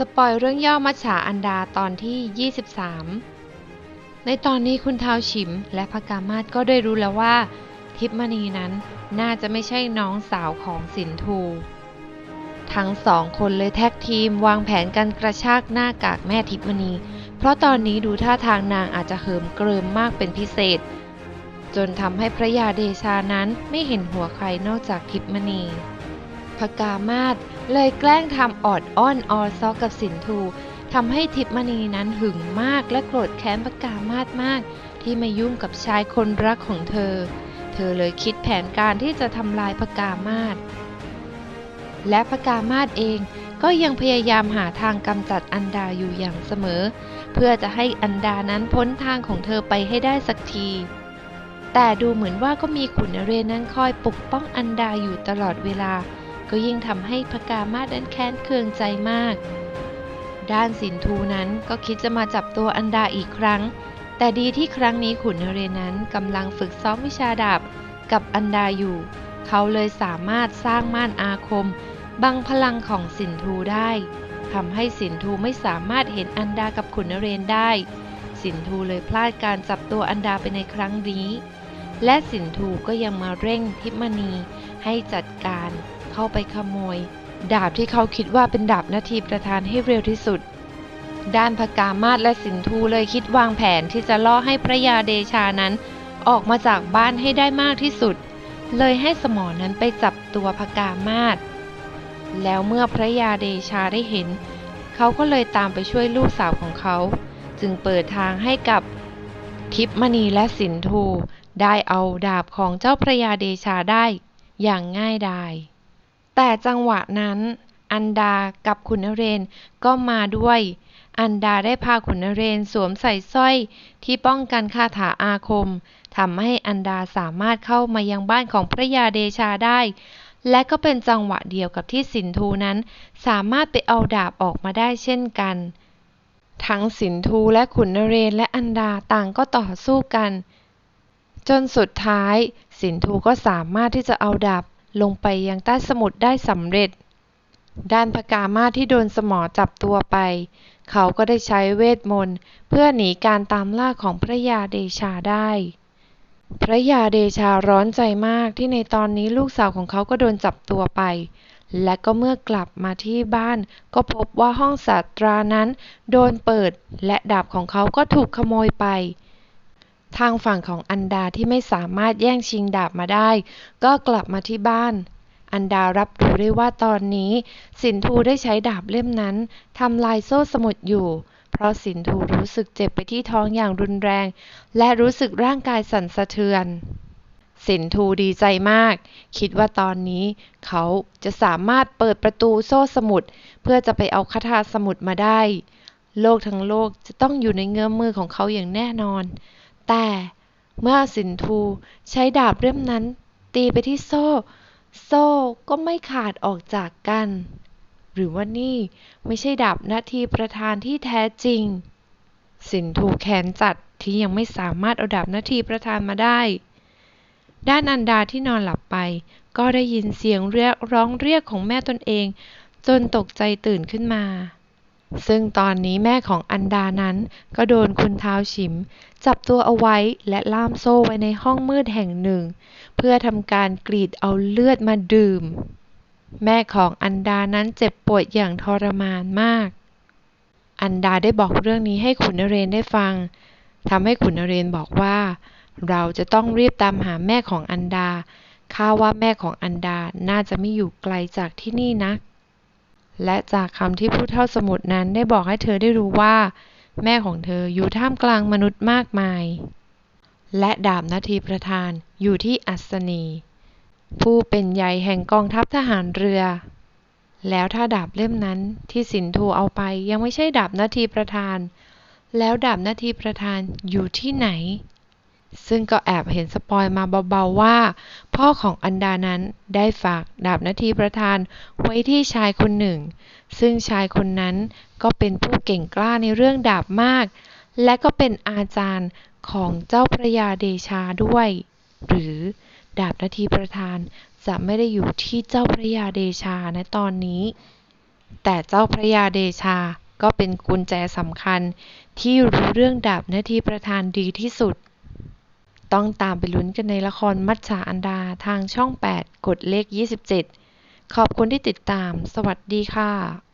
สปอยเรื่องย่อมัจฉาอันดาตอนที่ 23 ในตอนนี้คุณท้าวฉิมและพกามาศก็ได้รู้แล้วว่า ทิพมณีนั้นน่าจะไม่ใช่น้องสาวของสินทู ทั้งสองคนเลยแท็กทีมวางแผนกันกระชากหน้ากากแม่ทิพมณี เพราะตอนนี้ดูท่าทางนางอาจจะเหิมเกริมมากเป็นพิเศษ จนทำให้พระยาเดชานั้นไม่เห็นหัวใครนอกจากทิพมณีพกามาศ เลยแกล้งทำออดอ้อนออซอกับสินทูทำให้ทิพมณีนั้นหึงมากและโกรธแค้นพกามาศมาก ที่มายุ่งกับชายคนรักของเธอ เธอเลยคิดแผนการที่จะทำลายพกามาศและพกามาศเองก็ยังพยายามหาทางกำจัดอันดาอยู่อย่างเสมอ เพื่อจะให้อันดานั้นพ้นทางของเธอไปให้ได้สักที แต่ดูเหมือนว่าก็มีขุนนเรนนั้นคอยปกป้องอันดาอยู่ตลอดเวลา ก็ยิ่งทำให้พกามาศนั้นแค้นเคืองใจมาก ด้านสินทูนั้นก็คิดจะมาจับตัวอันดาอีกครั้ง แต่ดีที่ครั้งนี้ขุนนเรนนั้นกำลังฝึกซ้อมวิชาดาบกับอันดาอยู่ เขาเลยสามารถสร้างม่านอาคม บังพลังของสินทูได้ทำให้สินทูไม่สามารถเห็นอันดากับขุนนเรนได้ สินทูเลยพลาดการจับตัวอันดาไปในครั้งนี้ และสินทูก็ยังมาเร่งทิพมณีให้จัดการ เข้าไปขโมย ดาบที่เขาคิดว่าเป็นดาบนาทีประธานให้เร็วที่สุด ด้านพกามาศและสินทูเลยคิดวางแผนที่จะล่อให้พระยาเดชานั้น ออกมาจากบ้านให้ได้มากที่สุด เลยให้สมอนั้นไปจับตัวพกามาศแล้วเมื่อพระยาเดชาได้เห็น เขาก็เลยตามไปช่วยลูกสาวของเขา จึงเปิดทางให้กับทิพมณีและสินทูได้เอาดาบของเจ้าพระยาเดชาได้อย่างง่ายดาย แต่จังหวะนั้น อันดากับขุนเรนก็มาด้วย อันดาได้พาขุนเรนสวมใส่สร้อยที่ป้องกันคาถาอาคมทำให้อันดาสามารถเข้ามายังบ้านของพระยาเดชาได้ และก็เป็นจังหวะเดียวกับที่สินทูนั้น สามารถไปเอาดาบออกมาได้เช่นกัน ทั้งสินทูและขุนเรนและอันดาต่างก็ต่อสู้กัน จนสุดท้าย สินทูก็สามารถที่จะเอาดาบ ลงไปยังใต้สมุทรได้สำเร็จ ด้านพกามาที่โดนสมอจับตัวไป เขาก็ได้ใช้เวทมนต์เพื่อหนีการตามล่าของพระยาเดชาได้ พระยาเดชาร้อนใจมากที่ในตอนนี้ลูกสาวของเขาก็โดนจับตัวไป และก็เมื่อกลับมาที่บ้านก็พบว่าห้องศาสตรานั้น โดนเปิดและดาบของเขาก็ถูกขโมยไป ทางฝั่งของอันดาที่ไม่สามารถแย่งชิงดาบมาได้ ก็กลับมาที่บ้าน อันดารับรู้ได้ว่าตอนนี้ สินทูได้ใช้ดาบเล่มนั้นทำลายโซ่สมุดอยู่ เพราะสินทูรู้สึกเจ็บไปที่ท้องอย่างรุนแรง และรู้สึกร่างกายสั่นสะเทือนสินทูดีใจมาก คิดว่าตอนนี้เขาจะสามารถเปิดประตูโซ่สมุด เพื่อจะไปเอาคาถาสมุดมาได้ โลกทั้งโลกจะต้องอยู่ในเงื้อมมือของเขาอย่างแน่นอน แต่เมื่อสินทูใช้ดาบเล่มนั้น ตีไปที่โซ่ โซ่ก็ไม่ขาดออกจากกัน หรือว่านี่ไม่ใช่ดาบนาทีประธานที่แท้จริง สินทูแค้นจัดที่ยังไม่สามารถเอาดาบนาทีประธานมาได้ ด้านอันดาที่นอนหลับไป ก็ได้ยินเสียงเรียกร้องเรียกของแม่ตนเอง จนตกใจตื่นขึ้นมา ซึ่งตอนนี้แม่ของอันดานั้นก็โดนคุณเท้าฉิม จับตัวเอาไว้และล่ามโซ่ไว้ในห้องมืดแห่งหนึ่ง เพื่อทำการกรีดเอาเลือดมาดื่ม แม่ของอันดานั้นเจ็บปวดอย่างทรมานมาก อันดาได้บอกเรื่องนี้ให้ขุนนเรนได้ฟังทำให้ขุนนเรนบอกว่า เราจะต้องรีบตามหาแม่ของอันดาข้าว่าแม่ของอันดาน่าจะไม่อยู่ไกลจากที่นี่นัก และจากคำที่ผู้เฒ่าสมุทรนั้นได้บอกให้เธอได้รู้ว่า แม่ของเธออยู่ท่ามกลางมนุษย์มากมาย และดาบนาทีประธานอยู่ที่อัศนี ผู้เป็นใหญ่แห่งกองทัพทหารเรือ แล้วถ้าดาบเล่มนั้นที่สินทูเอาไปยังไม่ใช่ดาบนาทีประธาน แล้วดาบนาทีประธานอยู่ที่ไหน ซึ่งก็แอบเห็นสปอยมาเบาๆว่า พ่อของอันดานั้นได้ฝากดาบนาทีประธานไว้ที่ชายคนหนึ่ง ซึ่งชายคนนั้นก็เป็นผู้เก่งกล้าในเรื่องดาบมาก และก็เป็นอาจารย์ของเจ้าพระยาเดชาด้วย หรือดาบนาทีประธานจะไม่ได้อยู่ที่เจ้าพระยาเดชาในตอนนี้ แต่เจ้าพระยาเดชาก็เป็นกุญแจสำคัญที่รู้เรื่องดาบนาทีประธานดีที่สุด ต้องตามไปลุ้นกันในละครมัจฉาอันดาทางช่อง 8 กดเลข 27 ขอบคุณที่ติดตาม สวัสดีค่ะ